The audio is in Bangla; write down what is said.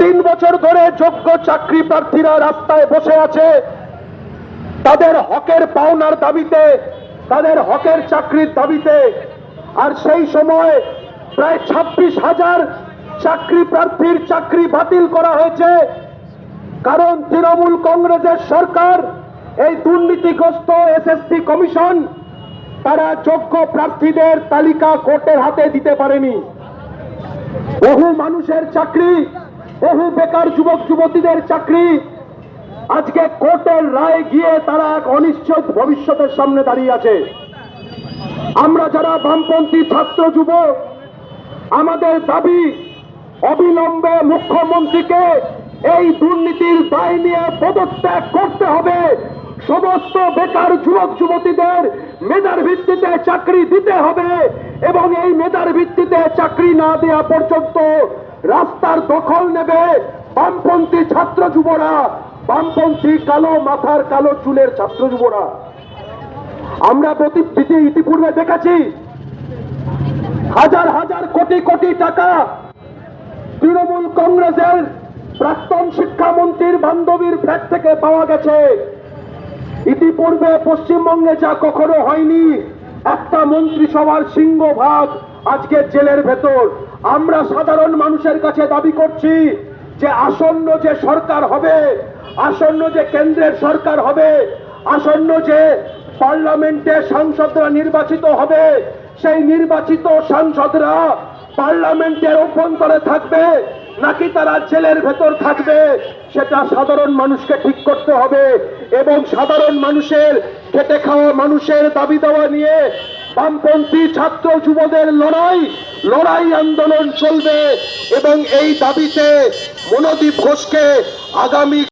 তিন বছর ধরে যোগ্য চাকরি প্রার্থীরা রাস্তায় বসে আছে। তাদের হকের পাওনার দাবিতে, তাদের হকের চাকরির দাবিতে। আর সেই সময় প্রায় ছাব্বিশ হাজার চাকরি প্রার্থীর চাকরি বাতিল করা হয়েছে। কারণ তৃণমূল কংগ্রেসের সরকার, এই দুর্নীতিগ্রস্ত এসএসসি কমিশন, তারা যোগ্য প্রার্থীদের তালিকা কোর্টের হাতে দিতে পারেনি। বহু মানুষের চাকরি, বহু বেকার যুবক, যুবতীদের চাকরি। আজকে কোর্টের রায় গিয়ে তারা এক অনিশ্চিত ভবিষ্যতের সামনে দাঁড়িয়ে আছে। আমরা যারা বামপন্থী ছাত্র যুব, আমাদের দাবি অবিলম্বে মুখ্যমন্ত্রীকে এই দুর্নীতির দায় নিয়ে পদত্যাগ করতে হবে। সমস্ত বেকার যুবক যুবতীদের মেধার ভিত্তিতে চাকরি দিতে হবে এবং এই মেধার ভিত্তিতে চাকরি না দেওয়া পর্যন্ত রাস্তার দখল নেবে বামপন্থী ছাত্র যুবরা, বামপন্থী কালো মাথার কালো চুলের ছাত্র যুবরা। আমরা প্রতি ইতি- ইতিপূর্বে দেখেছি। হাজার হাজার কোটি কোটি টাকা তৃণমূল কংগ্রেসের প্রাক্তন শিক্ষামন্ত্রীর বান্ধবীর ফ্ল্যাট থেকে পাওয়া গেছে। ইতিপূর্বে পশ্চিমবঙ্গে যা কখনো হয়নি, একটা মন্ত্রিসভার সিংহভাগ আজকে জেলের ভেতর। আমরা সাধারণ মানুষের কাছে দাবি করছি যে আসন্ন যে সরকার হবে, আসন্ন যে কেন্দ্রের সরকার হবে, আসন্ন যে পার্লামেন্টে সাংসদরা নির্বাচিত হবে, সেই নির্বাচিত সাংসদরা পার্লামেন্টের অভ্যন্তরে থাকবে। নাকি তারা জেলের ভেতর থাকবে? সেটা সাধারণ মানুষকে ঠিক করতে হবে এবং সাধারণ মানুষের খেটে খাওয়া মানুষের দাবি দেওয়া নিয়ে বামপন্থী ছাত্র যুবদের লড়াই লড়াই আন্দোলন চলবে এবং এই দাবিতে মনোদীপ ঘোষকে আগামী